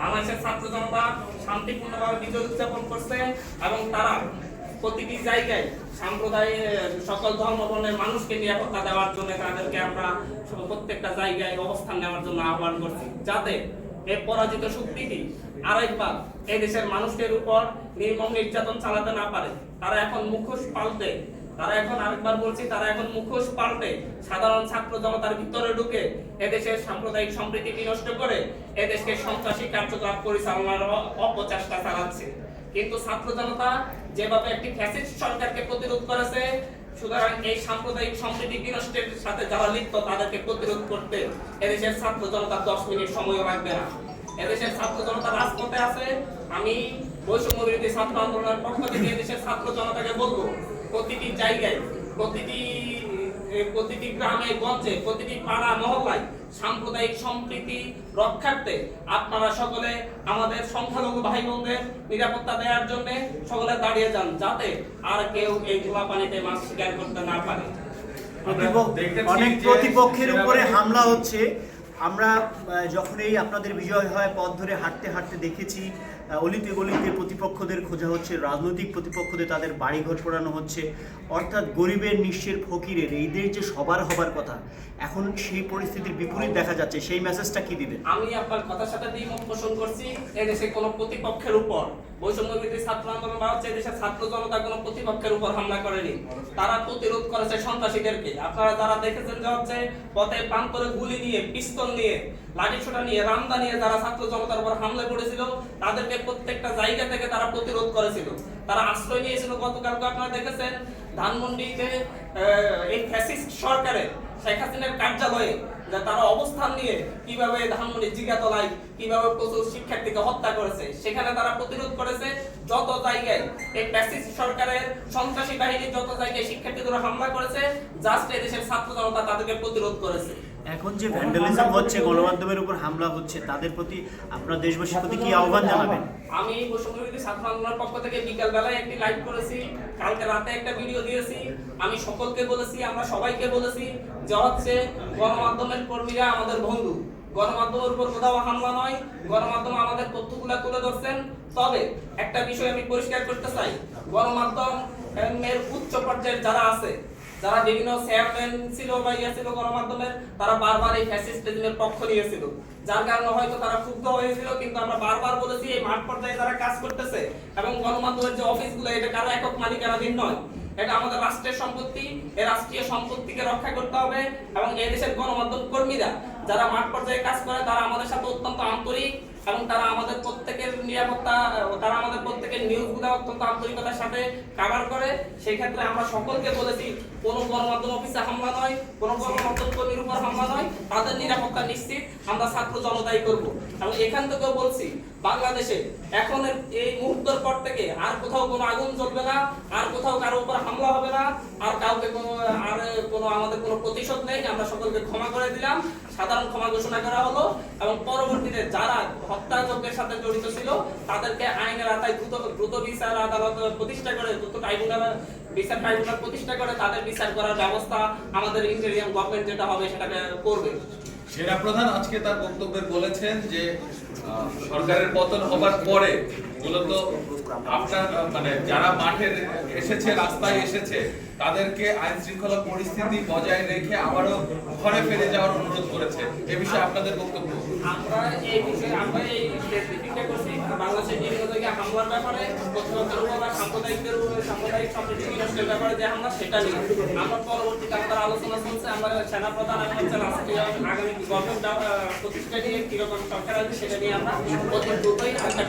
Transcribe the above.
বাংলাদেশের ছাত্র জনতা শান্তিপূর্ণভাবে বিজয় উদযাপন করছে এবং তারা প্রতিটি জায়গায় সাম্প্রদায়িক সকল ধর্ম, বর্ণের মানুষকে নিরাপত্তা দেওয়ার জন্য তাদেরকে আমরা প্রত্যেকটা জায়গায় অবস্থান নেওয়ার জন্য আহ্বান করছি। যাতে এই পরাজিত শক্তিটি আরেকবার এই দেশের মানুষের উপর নির্মম নির্যাতন চালাতে না পারে। তারা এখন মুখোশ পাল্টে তারা এখন আরেকবার বলছি, তারা এখন মুখোশ পাল্টে সাধারণ ছাত্র জনতার ভিতরে ঢুকে এদেশের সাম্প্রদায়িক সম্প্রীতি বিনষ্ট করে এদেশকে সন্ত্রাসী কার্যকলাপ পরিচালনার অপচেষ্টা চালাচ্ছে। কিন্তু ছাত্র জনতা যেভাবে একটি ফ্যাসিস্ট সরকারকে প্রতিরোধ করেছে, সুতরাং এই সাম্প্রদায়িক সম্প্রীতি বিনষ্টের সাথে যারা লিপ্ত, তাদেরকে প্রতিরোধ করতে এদেশের ছাত্র জনতার দশ মিনিট সময়ও লাগবে না। এদেশের ছাত্র জনতা রাজপথে আছে। আমি বৈষম্য বিরোধী ছাত্র আন্দোলনের পক্ষ থেকে এদেশের ছাত্র জনতাকে বলব প্রতিটি জায়গায় প্রতিটি প্রতিটি গ্রামে গঞ্জে প্রতিটি পাড়া মহল্লায় সাম্প্রদায়িক সম্প্রীতি রক্ষার্থে আপনারা সকলে আমাদের সংখ্যালঘু ভাই বোনদের নিরাপত্তা দেওয়ার জন্য সকলে দাঁড়িয়ে যান যাতে আর কেউ এই ধোলা পানিতে মাছ শিকার করতে না পারে। অনেক প্রতিপক্ষের উপরে হামলা হচ্ছে। আমরা আহ, যখনই আপনাদের বিজয় হয় পথ ধরে হাঁটতে হাঁটতে দেখেছি অলিতে গলিতে প্রতিপক্ষদের খোঁজা হচ্ছে রাজনৈতিক প্রতিপক্ষদের তাদের বাড়িঘর পোড়ানো হচ্ছে অর্থাৎ গরিবের নিঃস্বের ফকিরের এইদের যে সবার হবার কথা এখন সেই পরিস্থিতির বিপরীত দেখা যাচ্ছে সেই মেসেজটা কি দিবেন? আমি আপনার কথার সাথে দ্বিমত পোষণ করছি এদেশে কোনো প্রতিপক্ষের উপর বৈষম্য ছাত্র আন্দোলন বা হচ্ছে এদেশের ছাত্র জনতা কোনো প্রতিপক্ষের উপর হামলা করেনি। তারা প্রতিরোধ করেছে সন্ত্রাসীদেরকে। আপনারা যারা দেখেছেন যে হচ্ছে পথে প্রান্তরে গুলি নিয়ে পিস্তল নিয়ে, লাঠি ছোটা নিয়ে, রামদা নিয়ে যারা ছাত্র জনতার উপর হামলা করেছিল, তাদেরকে প্রত্যেকটা জায়গা থেকে তারা প্রতিরোধ করেছিল। তারা আশ্রয় নিয়েছিল গতকালকে আপনারা দেখেছেন, ধানমন্ডিতে এই ফ্যাসিস্ট সরকারের শেখ হাসিনার কার্যালয়ে তারা অবস্থান নিয়ে কীভাবে ধানমন্ডি জিগাতলায়, কীভাবে প্রচুর শিক্ষার্থীকে হত্যা করেছে, সেখানে তারা প্রতিরোধ করেছে। যত জায়গায় এই প্যাসিস্ট সরকারের সন্ত্রাসী বাহিনী যত জায়গায় শিক্ষার্থীদের হামলা করেছে জাস্ট এদেশের ছাত্র জনতা তাদেরকে প্রতিরোধ করেছে। এখন যে ভ্যান্ডালিজম হচ্ছে, গণমাধ্যমের উপর হামলা হচ্ছে, তাদের প্রতি আপনার দেশবাসীর প্রতি কি আহ্বান জানাবেন? আমি বৈষম্য বিরোধী ছাত্র আন্দোলনের পক্ষ থেকে একটি লাইভ করেছি, কালকে রাতে একটা ভিডিও দিয়েছি। আমি সকলকে বলেছি, আমরা সবাইকে বলেছি যে হচ্ছে গণমাধ্যমের কর্মীরা আমাদের বন্ধু। গণমাধ্যমের উপর কোথাও হামলা নয়, গণমাধ্যম আমাদের তথ্যগুলা তুলে ধরছেন। তবে একটা বিষয় আমি পরিষ্কার করতে চাই গণমাধ্যম এর উচ্চ পর্যায়ের যারা আছে যারা বিভিন্ন চেয়ারম্যান ছিল বা ইয়ে ছিল গণমাধ্যমের, তারা বারবার এই ফ্যাসিস্ট রেজিমের পক্ষ নিয়েছিল। যার কারণে হয়তো তারা ক্ষুব্ধ হয়েছিল, কিন্তু আমরা বারবার বলেছি এই মাঠ পর্যায়ে যারা কাজ করতেছে এবং গণমাধ্যমের যে অফিসগুলো, এটা কারও একক মালিকানাধীন নয়। এটা আমাদের রাষ্ট্রের সম্পত্তি এই রাষ্ট্রীয় সম্পত্তিকে রক্ষা করতে হবে এবং এই দেশের গণমাধ্যম কর্মীরা যারা মাঠ পর্যায়ে কাজ করে, তারা আমাদের সাথে অত্যন্ত আন্তরিক এবং তারা আমাদের প্রত্যেকের নিরাপত্তা তারা প্রত্যেকের অত্যন্ত আন্তরিকতার সাথে কাভার করে। সেই ক্ষেত্রে আমরা সকলকে বলেছি, কোনো গণমাধ্যম অফিসে হামলা নয়, কোনো গণমাধ্যম কর্মীর উপর হামলা নয়, তাদের নিরাপত্তা নিশ্চিত, আমরা ছাত্র জনতাই করব। এবং এখান থেকেও বলছি বাংলাদেশে। এখন এই মুহূর্তের পর থেকে আর কোথাও কোনো আগুন জ্বলবে না, আর কোথাও কারও উপর হামলা হবে না, আর কাউকে কোনো, আর কোনো আমাদের কোনো প্রতিশোধ নেই, আমরা সকলকে ক্ষমা করে দিলাম। সাধারণ ক্ষমা ঘোষণা করা হলো এবং পরবর্তীতে যারা হত্যাযজ্ঞের সাথে জড়িত ছিল, তাদেরকে আইনের আওতায় দ্রুত দ্রুত বিচার আদালত প্রতিষ্ঠা করে, দ্রুত ট্রাইব্যুনাল, বিচার ট্রাইব্যুনাল প্রতিষ্ঠা করে তাদের বিচার করার ব্যবস্থা আমাদের ইন্টেরিয়াম গভর্নমেন্ট যেটা হবে সেটাকে করবে। সেনা প্রধান আজকে তার বক্তব্যে বলেছেন যে সরকারের পতন হবার পরে মূলত আপনার মানে যারা মাঠে এসেছে, রাস্তায় এসেছে, তাদেরকে আইন শৃঙ্খলা পরিস্থিতি বজায় রেখে আবারও ঘরে ফিরে যাওয়ার অনুরোধ করেছে। এ বিষয়ে আপনাদের বক্তব্য। আমরা এই বিষয়ে, আমরা এই করছি, বাংলাদেশের জায়গায় হামলার ব্যাপারে উপর বা সাম্প্রদায়িকদের সাম্প্রদায়িক সম্প্রীতি বিনষ্টের ব্যাপারে যে হামলা সেটা নিয়ে। আমরা পরবর্তীতে আমাদের আলোচনা চলছে আমরা সেনাপ্রধান এবং হচ্ছে রাষ্ট্রীয় আগামী গভর্নমেন্ট প্রতিষ্ঠা নিয়ে কীরকম সরকার আছে সেটা নিয়ে আমরা অতি দ্রুতই একটা